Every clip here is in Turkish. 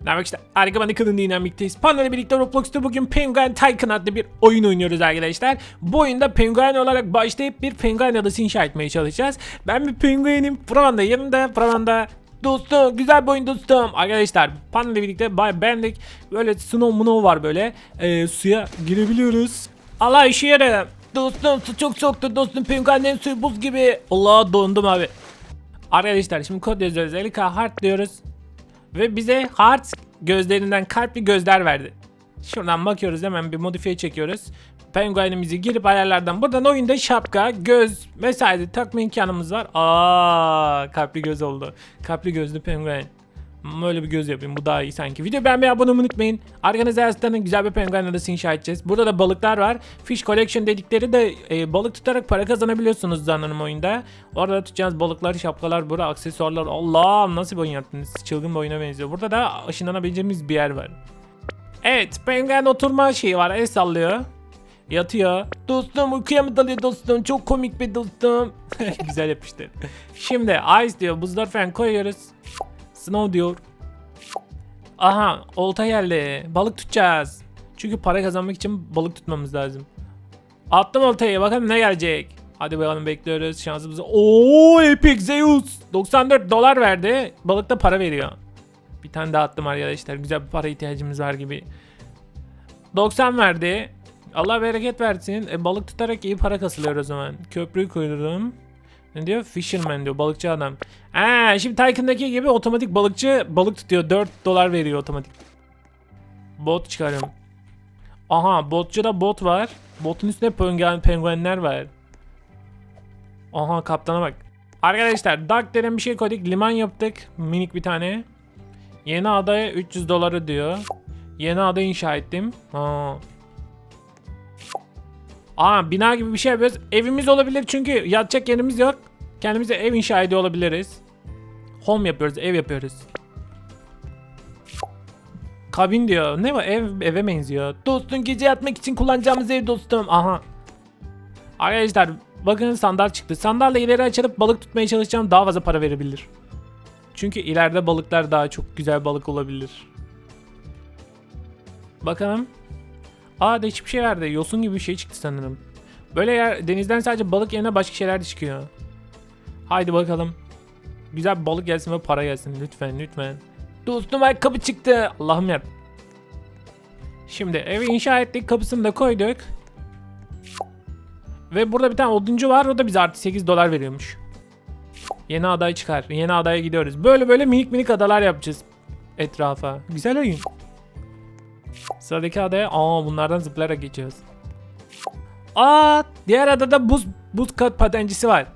Merhaba işte ben kadın dinamikteyiz. Panda ile birlikte Roblox'ta bugün Penguin Tycoon adlı bir oyun oynuyoruz arkadaşlar. Bu oyunda penguin olarak başlayıp bir penguin adası inşa etmeye çalışacağız. Ben bir penguinim. Provanda yanımda. Provanda Dostum güzel bir oyun dostum. Arkadaşlar Panda birlikte bay bendik. Böyle snow muno var böyle. Ee, suya girebiliyoruz. Allah işe yaradı. Dostum su çok soğuktu dostum. Penguinlerin suyu buz gibi. Allah dondum abi. Arkadaşlar şimdi kod yazıyoruz. Elika heart diyoruz. Ve bize heart gözlerinden kalpli gözler verdi. Şuradan bakıyoruz hemen bir modifiye çekiyoruz. Penguinimizi girip ayarlardan buradan oyunda şapka, göz vesaire takma imkanımız var. Aa, kalpli göz oldu. Kalpli gözlü penguen. Böyle bir göz yapayım bu daha iyi sanki. Video beğenmeyi abone olmayı unutmayın. Arkanızda yaslanın güzel bir penguen adası inşa edeceğiz. Burada da balıklar var. Fish collection dedikleri de e, balık tutarak para kazanabiliyorsunuz sanırım oyunda. Orada tutacağınız balıklar, şapkalar, burada aksesuarlar. Allah nasıl bir oyun yaptınız? Çılgın bir oyuna benziyor. Burada da ışınlanabileceğimiz bir yer var. Evet penguen oturma şeyi var. El sallıyor. Yatıyor. Dostum uykuya mı dalıyor dostum? Çok komik bir dostum. Güzel yapıştı. Şimdi ice diyor. Buzlar falan koyuyoruz. Snow diyor. Aha olta geldi. Balık tutacağız. Çünkü para kazanmak için balık tutmamız lazım. Attım oltayı bakalım ne gelecek. Hadi bakalım bekliyoruz şansımızı. Oo Epic Zeus 94 dolar verdi. Balık da para veriyor. Bir tane daha attım arkadaşlar. Güzel bir para ihtiyacımız var gibi. 90 verdi. Allah bereket versin. E, balık tutarak iyi para kasılıyor o zaman. Köprüyü koydum. Ne diyor? Fisherman diyor. Balıkçı adam. Ha, şimdi Tycoon'daki gibi otomatik balıkçı balık tutuyor. 4 dolar veriyor otomatik. Bot çıkarım. Aha botçuda bot var. Botun üstünde penguen, penguenler var. Aha kaptana bak. Arkadaşlar Duck denen bir şey koyduk. Liman yaptık. Minik bir tane. Yeni adaya 300 doları diyor. Yeni ada inşa ettim. Ha. Aa bina gibi bir şey yapıyoruz. Evimiz olabilir çünkü yatacak yerimiz yok. Kendimize ev inşa ediyor olabiliriz. Home yapıyoruz, ev yapıyoruz. Kabin diyor. Ne var? Ev eve benziyor. Dostum gece yatmak için kullanacağımız ev dostum. Aha. Arkadaşlar bakın sandal çıktı. Sandalle ileri açılıp balık tutmaya çalışacağım. Daha fazla para verebilir. Çünkü ileride balıklar daha çok güzel balık olabilir. Bakalım. Aa da hiçbir şey verdi. Yosun gibi bir şey çıktı sanırım. Böyle yer denizden sadece balık yerine başka şeyler de çıkıyor. Haydi bakalım. Güzel balık gelsin ve para gelsin lütfen lütfen. Dostum ayakkabı çıktı. Allah'ım ya. Şimdi evi inşa ettik. Kapısını da koyduk. Ve burada bir tane oduncu var. O da bize artı 8 dolar veriyormuş. Yeni aday çıkar. Yeni adaya gidiyoruz. Böyle böyle minik minik adalar yapacağız etrafa. Güzel oyun. Sıradaki adaya aa bunlardan zıplayarak geçiyoruz. Aa diğer adada buz buz kat patencisi var.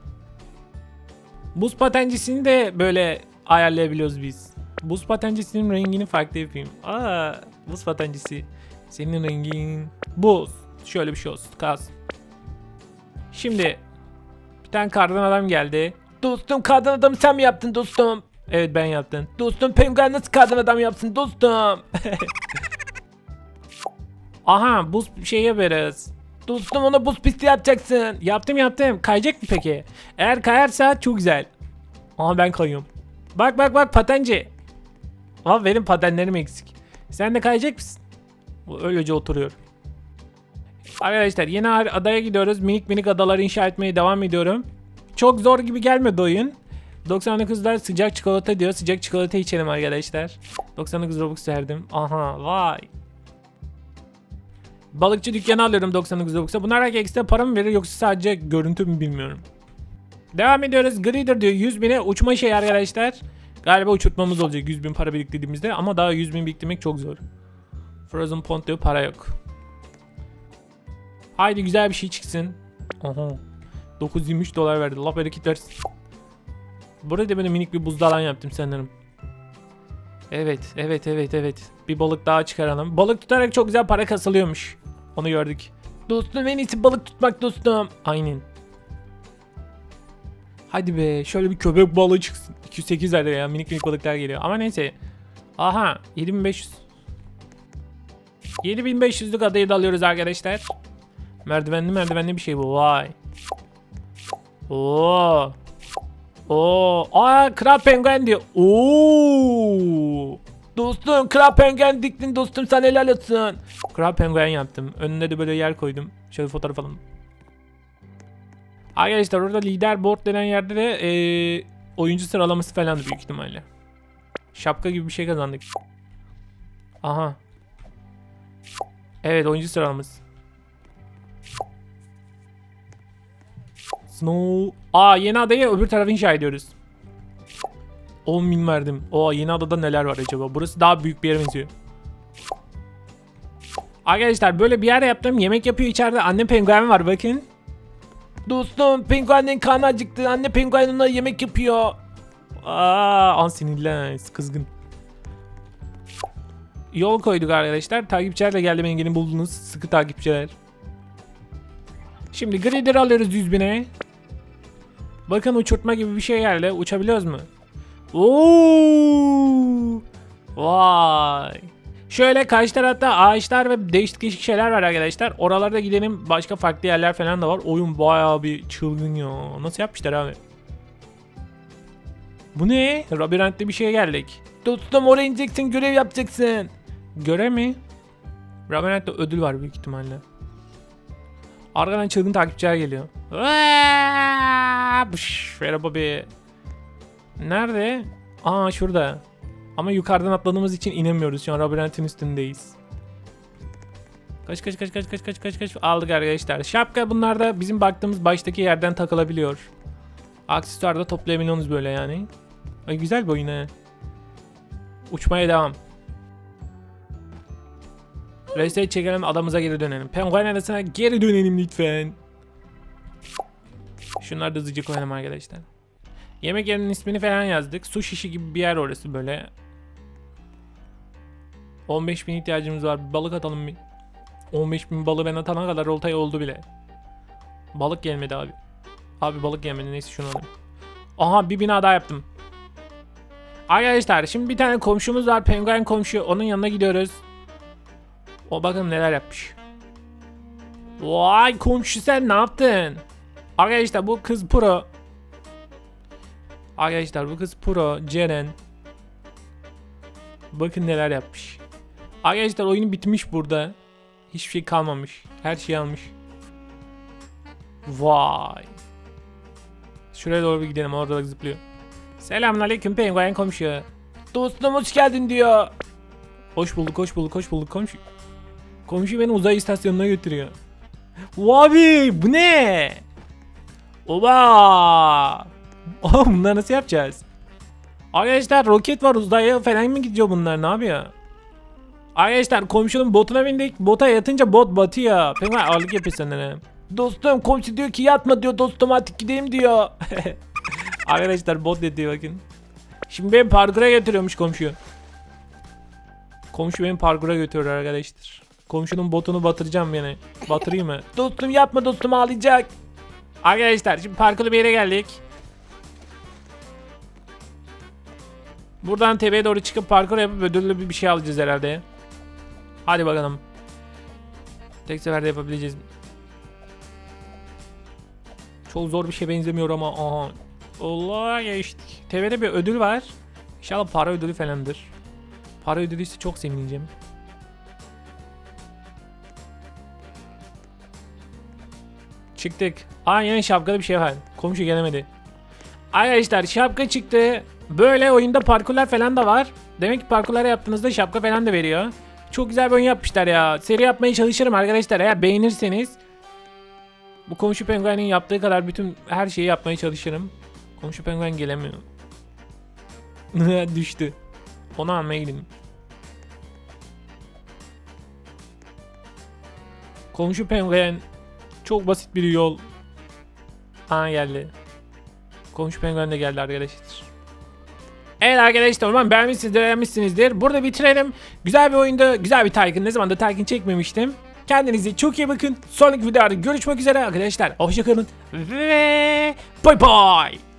Buz patencisini de böyle ayarlayabiliyoruz biz. Buz patencisinin rengini farklı yapayım. Aa buz patencisi. Senin rengin buz. Şöyle bir şey olsun. Kalsın. Şimdi bir tane kardan adam geldi. Dostum kardan adamı sen mi yaptın dostum? Evet ben yaptım. Dostum penguen nasıl kardan adam yapsın dostum? Aha buz şey yaparız. Dostum ona buz pisti yapacaksın. Yaptım yaptım. Kayacak mı peki? Eğer kayarsa çok güzel. Aha ben kayıyorum. Bak bak bak patenci. Ama benim patenlerim eksik. Sen de kayacak mısın? Bu öylece oturuyor. Arkadaşlar yeni adaya gidiyoruz. Minik minik adalar inşa etmeye devam ediyorum. Çok zor gibi gelmedi oyun. 99'lar sıcak çikolata diyor. Sıcak çikolata içelim arkadaşlar. 99 Robux verdim. Aha vay. Balıkçı dükkanı alıyorum 99 Robux'a. Bunlar belki ekstra para mı verir yoksa sadece görüntü mü bilmiyorum. Devam ediyoruz. Greeder diyor 100 bine uçma şey arkadaşlar. Galiba uçurtmamız olacak 100 bin para biriktirdiğimizde ama daha 100 bin biriktirmek çok zor. Frozen Pond diyor para yok. Haydi güzel bir şey çıksın. Aha. 923 dolar verdi. Allah bereket versin. Burada da böyle minik bir buzdalan yaptım sanırım. Evet, evet, evet, evet. Bir balık daha çıkaralım. Balık tutarak çok güzel para kasılıyormuş. Onu gördük. Dostum en iyisi balık tutmak dostum. Aynen. Hadi be şöyle bir köpek balığı çıksın. 208 lira ya minik minik balıklar geliyor. Ama neyse. Aha 7500. 7500'lük adayı da alıyoruz arkadaşlar. Merdivenli merdivenli bir şey bu. Vay. Oo. Oo. Aa kral penguen diyor. Oo. Dostum kral penguen diktin dostum sen helal olsun. Kral penguen yaptım. Önüne de böyle yer koydum. Şöyle fotoğraf alalım. Arkadaşlar orada lider board denen yerde de eee, oyuncu sıralaması falan büyük ihtimalle. Şapka gibi bir şey kazandık. Aha. Evet oyuncu sıralaması. Snow. Aa yeni adayı öbür tarafa inşa ediyoruz. 10 bin verdim. O yeni adada neler var acaba? Burası daha büyük bir yere benziyor. Arkadaşlar böyle bir yer yaptım. Yemek yapıyor içeride. Anne penguen var bakın. Dostum penguenin karnı acıktı. Anne penguen ona yemek yapıyor. Aa, an sinirlen. Kızgın. Yol koyduk arkadaşlar. Takipçiler de geldi beni gelin buldunuz. Sıkı takipçiler. Şimdi grader alıyoruz 100 bine. Bakın uçurtma gibi bir şey yerle uçabiliyoruz mu? Oo! Vay. Şöyle karşı tarafta ağaçlar ve değişik değişik şeyler var arkadaşlar. Oralarda gidelim. Başka farklı yerler falan da var. Oyun bayağı bir çılgın ya. Nasıl yapmışlar abi? Bu ne? Labirentli bir şeye geldik. Dostum oraya ineceksin görev yapacaksın. Görev mi? Labirentte ödül var büyük ihtimalle. Arkadan çılgın takipçiler geliyor. Merhaba bir. Nerede? Aa şurada. Ama yukarıdan atladığımız için inemiyoruz. Şu an labirentin üstündeyiz. Kaç kaç kaç kaç kaç kaç kaç kaç aldık arkadaşlar. Şapka bunlar da bizim baktığımız baştaki yerden takılabiliyor. Aksesuar da toplayabiliyorsunuz böyle yani. Ay güzel oyun he. Uçmaya devam. Reset çekelim adamıza geri dönelim. Penguen arasına geri dönelim lütfen. Şunları da hızlıca koyalım arkadaşlar. Yemek yerinin ismini falan yazdık. Su şişi gibi bir yer orası böyle. 15 bin ihtiyacımız var. Bir balık atalım bir. 15 bin balığı ben atana kadar oltay oldu bile. Balık gelmedi abi. Abi balık gelmedi neyse şunu alayım. Aha bir bina daha yaptım. Arkadaşlar şimdi bir tane komşumuz var penguen komşu onun yanına gidiyoruz. O bakın neler yapmış. Vay komşu sen ne yaptın? Arkadaşlar bu kız pro. Arkadaşlar bu kız pro Ceren. Bakın neler yapmış. Arkadaşlar oyun bitmiş burada. Hiçbir şey kalmamış. Her şeyi almış. Vay. Şuraya doğru bir gidelim orada da zıplıyor. Selamünaleyküm penguen komşu. Dostum hoş geldin diyor. Hoş bulduk hoş bulduk hoş bulduk komşu. Komşu beni uzay istasyonuna götürüyor. Abi bu ne? Oba! Oğlum bunları nasıl yapacağız? Arkadaşlar roket var uzaya falan mı gidiyor bunlar ne yapıyor? Arkadaşlar komşunun botuna bindik. Bota yatınca bot batıyor. Penguen ağırlık yapıyor sanırım. Dostum komşu diyor ki yatma diyor dostum artık gidelim diyor. Arkadaşlar bot dedi bakın. Şimdi beni parkura götürüyormuş komşu. Komşu beni parkura götürüyor arkadaşlar. Komşunun botunu batıracağım yine. Batırayım mı? dostum yapma dostum ağlayacak. Arkadaşlar şimdi parkuru bir yere geldik. Buradan tepeye doğru çıkıp parkur yapıp ödüllü bir şey alacağız herhalde. Hadi bakalım. Tek seferde yapabileceğiz. Çok zor bir şey benzemiyor ama aha. Allah geçtik. TV'de bir ödül var. İnşallah para ödülü falandır. Para ödülü ise çok sevineceğim. Çıktık. Aa yine şapkalı bir şey var. Komşu gelemedi. Arkadaşlar şapka çıktı. Böyle oyunda parkurlar falan da var. Demek ki parkurlar yaptığınızda şapka falan da veriyor. Çok güzel bir oyun yapmışlar ya. Seri yapmaya çalışırım arkadaşlar. Eğer beğenirseniz bu komşu penguenin yaptığı kadar bütün her şeyi yapmaya çalışırım. Komşu penguen gelemiyor. Düştü. Onu almaya gidelim. Komşu penguen çok basit bir yol. Aa geldi. Komşu penguen de geldi arkadaşlar. Evet arkadaşlar umarım beğenmişsinizdir, beğenmişsinizdir. Burada bitirelim. Güzel bir oyundu, güzel bir Tycoon. Ne zaman da Tycoon çekmemiştim. Kendinize çok iyi bakın. Sonraki videoda görüşmek üzere arkadaşlar. Hoşçakalın ve bye bye.